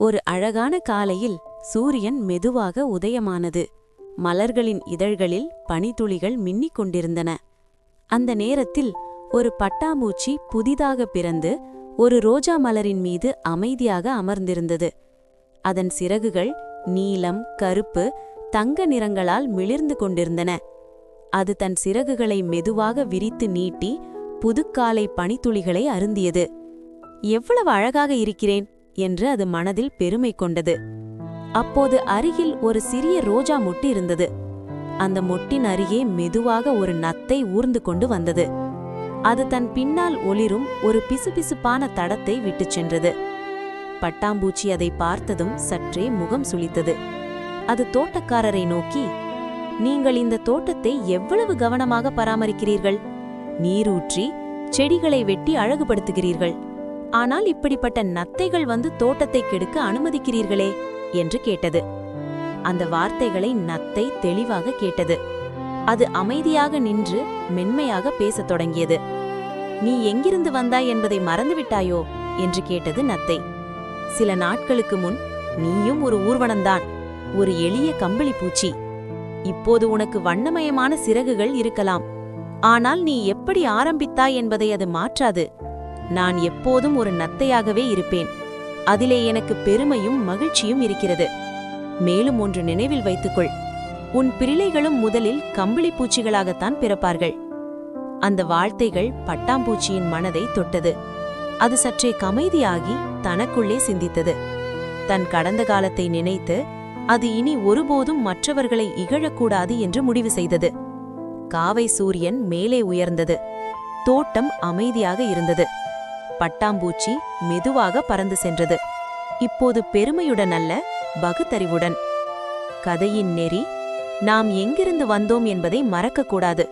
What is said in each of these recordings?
ஒரு அழகான காலையில் சூரியன் மெதுவாக உதயமானது. மலர்களின் இதழ்களில் பனித்துளிகள் மின்னிக் கொண்டிருந்தன. அந்த நேரத்தில் ஒரு பட்டாம்பூச்சி புதிதாக பிறந்து ஒரு ரோஜா மலரின் மீது அமைதியாக அமர்ந்திருந்தது. அதன் சிறகுகள் நீலம் கருப்பு தங்க நிறங்களால் மிளிர்ந்து கொண்டிருந்தன. அது தன் சிறகுகளை மெதுவாக விரித்து நீட்டி புதுக்காலை பனித்துளிகளை அருந்தியது. எவ்வளவு அழகாக இருக்கிறேன்! என்று அது மனதில் பெருமை கொண்டது. அப்போது அருகில் ஒரு சிறிய ரோஜா மொட்டு இருந்தது. அந்த மொட்டின் அருகே மெதுவாக ஒரு நத்தை ஊர்ந்து கொண்டு வந்தது. அது தன் பின்னால் ஒளிரும் ஒரு பிசுபிசுப்பான தடத்தை விட்டுச் சென்றது. பட்டாம்பூச்சி அதை பார்த்ததும் சற்றே முகம் சுளித்தது. அது தோட்டக்காரரை நோக்கி நீங்கள் இந்த தோட்டத்தை எவ்வளவு கவனமாக பராமரிக்கிறீர்கள்? நீரூற்றி செடிகளை வெட்டி அழகுபடுத்துகிறீர்கள். ஆனால் இப்படிப்பட்ட நத்தைகள் வந்து தோட்டத்தை கெடுக்க அனுமதிக்கிறீர்களே? என்று கேட்டது. அந்த வார்த்தைகளை நத்தை தெளிவாக கேட்டது. அது அமைதியாக நின்று மென்மையாக பேசத் தொடங்கியது. நீ எங்கிருந்து வந்தாய் என்பதை மறந்துவிட்டாயோ என்று கேட்டது நத்தை. சில நாட்களுக்கு முன் நீயும் ஒரு ஊர்வனம்தான் ஒரு எளிய கம்பளி பூச்சி. இப்போது உனக்கு வண்ணமயமான சிறகுகள் இருக்கலாம். ஆனால் நீ எப்படி ஆரம்பித்தாய் என்பதை அது மாற்றாது. நான் எப்போதும் ஒரு நத்தையாகவே இருப்பேன். அதிலே எனக்கு பெருமையும் மகிழ்ச்சியும் இருக்கிறது. மேலும் ஒன்று நினைவில் வைத்துக்கொள். உன் பிள்ளைகளும் முதலில் கம்பளி பூச்சிகளாகத்தான் பிறப்பார்கள். அந்த வார்த்தைகள் பட்டாம்பூச்சியின் மனதை தொட்டது. அது சற்றே கமைதியாகி தனக்குள்ளே சிந்தித்தது. தன் கடந்த காலத்தை நினைத்து அது இனி ஒருபோதும் மற்றவர்களை இகழக்கூடாது என்று முடிவு செய்தது. காவை சூரியன் மேலே உயர்ந்தது. தோட்டம் அமைதியாக இருந்தது. பட்டாம்பூச்சி மெதுவாக பறந்து சென்றது. இப்போது பெருமையுடன் அல்ல பகுத்தறிவுடன். கதையின் நெறி நாம் எங்கிருந்து வந்தோம் என்பதை மறக்கக்கூடாது.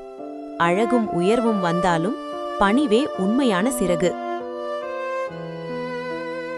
அழகும் உயர்வும் வந்தாலும் பணிவே உண்மையான சிறகு.